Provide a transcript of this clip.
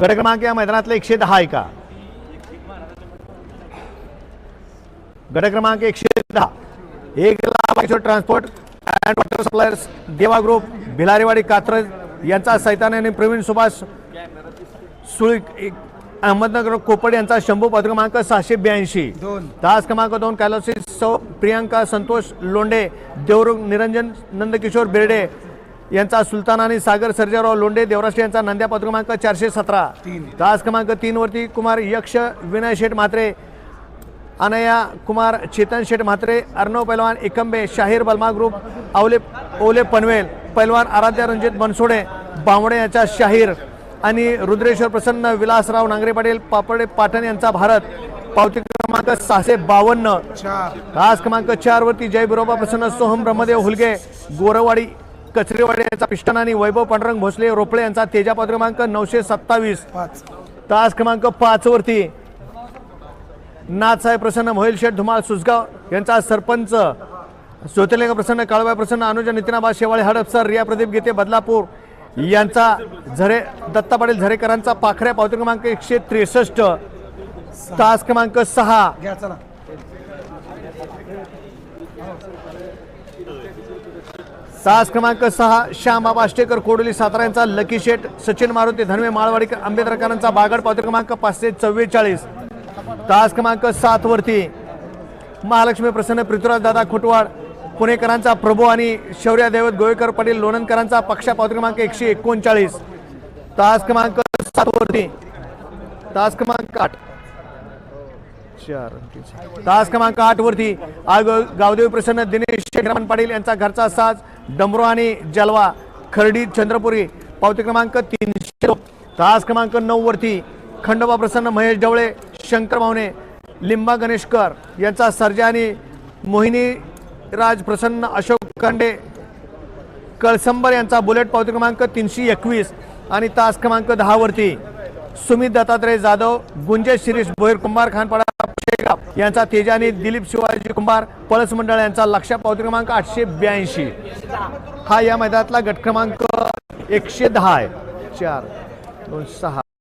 गट क्रमांक या मैदानातला एकशे दहा का? गट क्रमांक एकशे दहा. एक lakh transport and water suppliers Deva group Bhilarewadi Katraj यांचा सैतान आणि प्रवीण सुभाष एक अहमदनगर कोपड यांचा शंभू पद क्रमांक सहाशे ब्याऐंशी. तास क्रमांक दोन कैलासी सौ प्रियांका संतोष लोंडे देवरुग निरंजन नंदकिशोर बेर्डे यांचा सुलतान आणि सागर सर्जेराव लोंडे देवराष्ट्र यांचा नंद्या पद क्रमांक चारशे सतरा. तास क्रमांक तीन वरती कुमार यक्ष विनय शेठ म्हात्रे अनया कुमार चेतन शेठ म्हात्रे अर्णव पैलवान एकंबे शाहीर बलमा ग्रुप आवले ओले पनवेल पैलवान आराध्य रणजित बनसोडे बावडे यांचा शाहीर आणि रुद्रेश्वर प्रसन्न विलासराव नांगरे पाटील पापडे पाटण यांचा भारत. पावती क्रमांक सहाशे बावन्न. तास क्रमांक चार वरती जय बिरोबा प्रसन्न सोहम ब्रह्मदेव हुलगे गोरवाडी कचरेवाडी यांचा पिष्टन आणि वैभव पांडुरंग भोसले रोपळे यांचा तेजा पद क्रमांक नऊशे सत्तावीस. तास क्रमांक पाच वरती नाथसाहेब प्रसन्न मोहिल शेठ धुमाळ सुसगाव यांचा सरपंच ज्योतिर्लिंग प्रसन्न काळबाई प्रसन्न अनुज नितीनाबा शेवाळे हडपसर रिया प्रदीप गीते बदलापूर यांचा झरे दत्ता पाटील झरेकरांचा पाखऱ्या पावती क्रमांक एकशे त्रेसष्ट. तास क्रमांक सहा. तास क्रमांक सहा श्याम आष्टेकर कोडोली सातारा यांचा लकी शेट सचिन मारुती धनवे माळवाडीकर आंबेडकरांचा बागड पावती क्रमांक पाचशे चव्वेचाळीस. तास क्रमांक सात वरती महालक्ष्मी प्रसन्न पृथ्वीराज दादा खोटवाड पुणेकरांचा प्रभू आणि शौर्या दैवत गोवेकर पाटील लोणंदकरांचा पक्षा पावती क्रमांक एकशे एकोणचाळीस. तास क्रमांक सात वरती तास क्रमांक आठ. चार तास क्रमांक आठ वरती आग गावदेवी प्रसन्न दिनेश शेखरामन पाटील यांचा घरचा साज डमरो आणि जलवा खर्डी चंद्रपुरी पावती क्रमांक तीनशे. तास क्रमांक नऊ वरती खंडोबा प्रसन्न महेश डवळे शंकर मावणे लिंबा गणेशकर यांचा सर्जा आणि मोहिनी राज प्रसन्न अशोक कांडे कळसंबर यांचा बुलेट पावती क्रमांक तीनशे एकवीस आणि तास क्रमांक दहा वरती सुमित दत्तात्रय जाधव गुंजे शिरीष भोईर कुंभार खानपाडा शेगाव यांचा तेजानी दिलीप शिवाजी कुंभार पळस मंडळ यांचा लक्ष पावती क्रमांक आठशे ब्याऐंशी. हा या मैदानातला गट क्रमांक एकशे दहा आहे. चार दोन सहा.